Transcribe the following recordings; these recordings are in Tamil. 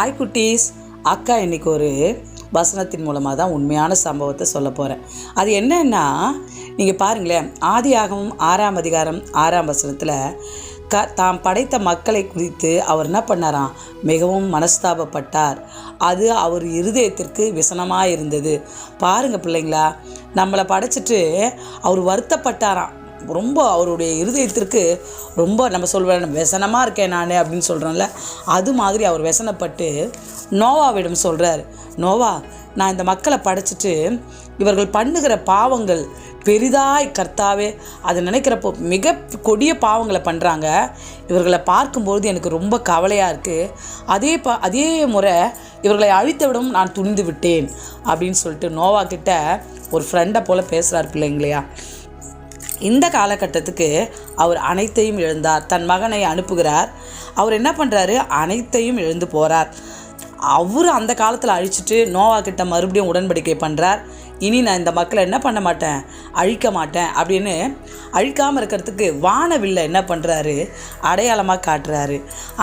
ஹாய் குட்டீஸ். அக்கா இன்னைக்கு ஒரு வசனத்தின் மூலமாக தான் உண்மையான சம்பவத்தை சொல்ல போகிறேன் அது என்னன்னா நீங்கள் பாருங்களேன் ஆதியாகவும் ஆறாம் அதிகாரம் ஆறாம் வசனத்தில் க தாம் படைத்த மக்களை குறித்து அவர் என்ன பண்ணாராம்? மிகவும் மனஸ்தாபப்பட்டார். அது அவர் இருதயத்திற்கு விசனமாக இருந்தது பாருங்கள் பிள்ளைங்களா நம்மளை படைச்சிட்டு அவர் வருத்தப்பட்டாராம். ரொம்ப அவருடைய இருதயத்திற்கு ரொம்ப நம்ம சொல்வேன் விசனமாக இருக்கேன் நான் அப்படின்னு சொல்கிறேன்ல அது மாதிரி அவர் விசனப்பட்டு நோவாவிடம் சொல்கிறார் நோவா நான் இந்த மக்களை படைச்சிட்டு இவர்கள் பண்ணுகிற பாவங்கள் பெரிதாய் கர்த்தாவே அதை நினைக்கிறப்போ மிக கொடிய பாவங்களை பண்ணுறாங்க இவர்களை பார்க்கும்பொழுது எனக்கு ரொம்ப கவலையாக இருக்குது அதே பா அதே முறை இவர்களை அழித்தவிடும் நான் துணிந்து விட்டேன் அப்படின்னு சொல்லிட்டு நோவா கிட்ட ஒரு ஃப்ரெண்டை போல் பேசுகிறார் பிள்ளைங்களையா. இந்த காலகட்டத்துக்கு அவர் அனைத்தையும் இழந்தார் தன் மகனை அனுப்புகிறார். அவர் என்ன பண்ணுறாரு அனைத்தையும் இழந்து போகிறார் அவர் அந்த காலத்தில் அழிச்சிட்டு நோவா கிட்ட மறுபடியும் உடன்படிக்கை பண்ணுறார் இனி நான் இந்த மக்களை என்ன பண்ண மாட்டேன்? அழிக்க மாட்டேன் அப்படின்னு அழிக்காமல் இருக்கிறதுக்கு வானவில்லை என்ன பண்ணுறாரு அடையாளமாக காட்டுறாரு.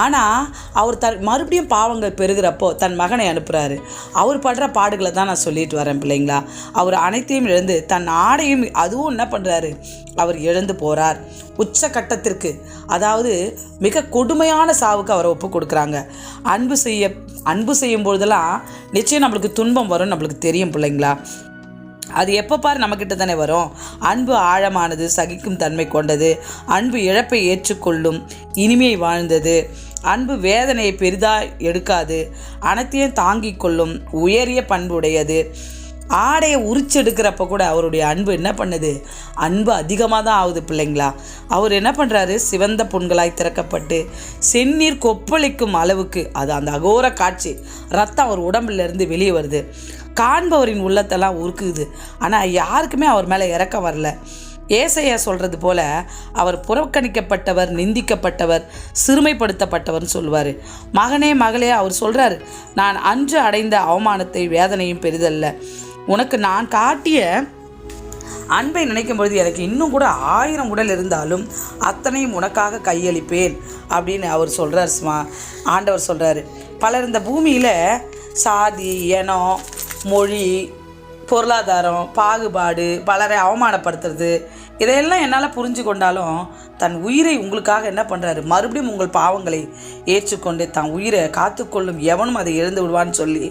ஆனால் அவர் த மறுபடியும் பாவங்கள் பெருகிறப்போ தன் மகனை அனுப்புகிறாரு அவர் படுற பாடுகளை தான் நான் சொல்லிட்டு வரேன் பிள்ளைங்களா. அவர் அனைத்தையும் இழந்து தன் ஆடையும் அதுவும் என்ன பண்ணுறாரு அவர் இழந்து போகிறார் உச்ச கட்டத்திற்கு அதாவது மிக கொடுமையான சாவுக்கு அவரை ஒப்பு கொடுக்குறாங்க. அன்பு செய்ய அன்பு செய்யும் பொழுதெல்லாம் நிச்சயம் நம்மளுக்கு துன்பம் வரும் நம்மளுக்கு தெரியும் பிள்ளைங்களா. அது எப்போ பார் நம்மக்கிட்ட தானே வரும். அன்பு ஆழமானது சகிக்கும் தன்மை கொண்டது. அன்பு இழப்பை ஏற்றுக்கொள்ளும் இனிமையை வாழ்ந்தது. அன்பு வேதனையை பெரிதாக எடுக்காது. அனைத்தையும் தாங்கிக் கொள்ளும் உயரிய பண்புடையது. ஆடையை உரிச்செடுக்கிறப்ப கூட அவருடைய அன்பு என்ன பண்ணுது? அன்பு அதிகமாக தான் ஆகுது பிள்ளைங்களா. அவர் என்ன பண்ணுறாரு சிவந்த புண்களாய் திறக்கப்பட்டு செந்நீர் கொப்பளிக்கும் அளவுக்கு அது அந்த அகோர காட்சி ரத்தம் அவர் உடம்புலேருந்து வெளியே வருது. காண்பவரின் உள்ளத்தெல்லாம் உருக்குது. ஆனால் யாருக்குமே அவர் மேலே இறக்க வரல. ஏசையா சொல்கிறது போல அவர் புறக்கணிக்கப்பட்டவர் நிந்திக்கப்பட்டவர் சிறுமைப்படுத்தப்பட்டவர்னு சொல்லுவார். மகனே மகளே அவர் சொல்கிறார் நான் அன்று அடைந்த அவமானத்தை வேதனையும் பெரிதல்ல. உனக்கு நான் காட்டிய அன்பை நினைக்கும் பொழுது எனக்கு இன்னும் கூட ஆயிரம் உடல் இருந்தாலும் அத்தனையும் உனக்காக கையளிப்பேன் அப்படின்னு அவர் சொல்கிறார் சுமா ஆண்டவர் சொல்கிறாரு பலர் இந்த பூமியில் சாதி இனம் மொழி பொருளாதாரம் பாகுபாடு பலரை அவமானப்படுத்துறது இதையெல்லாம் என்னால் புரிஞ்சு கொண்டாலும் தன் உயிரை உங்களுக்காக என்ன பண்ணுறாரு மறுபடியும் உங்கள் பாவங்களை ஏற்றுக்கொண்டு தன் உயிரை காத்துக்கொள்ளும் எவனும் அதை எழுந்து விடுவான்னு சொல்லி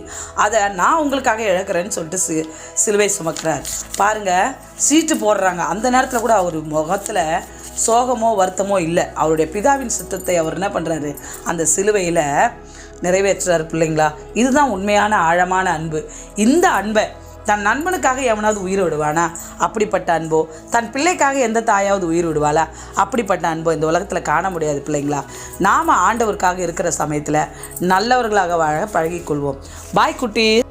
அதை நான் உங்களுக்காக இழக்கிறேன்னு சொல்லிட்டு சி சிலுவை சுமக்கிறார். பாருங்கள் சீட்டு போடுறாங்க. அந்த நேரத்தில் கூட அவர் முகத்தில் சோகமோ வருத்தமோ இல்லை. அவருடைய பிதாவின் சித்தத்தை அவர் என்ன பண்ணுறாரு அந்த சிலுவையில் நிறைவேற்றுறார் பிள்ளைங்களா. இதுதான் உண்மையான ஆழமான அன்பு. இந்த அன்பை தன் நண்பனுக்காக எவனாவது உயிர் விடுவானா? அப்படிப்பட்ட அன்போ. தன் பிள்ளைக்காக எந்த தாயாவது உயிர் விடுவாளா? அப்படிப்பட்ட அன்போ இந்த உலகத்தில் காண முடியாது பிள்ளைங்களா? நாம் ஆண்டவருக்காக இருக்கிற சமயத்தில் நல்லவர்களாக வாழ பழகிக்கொள்வோம். பாய் குட்டி.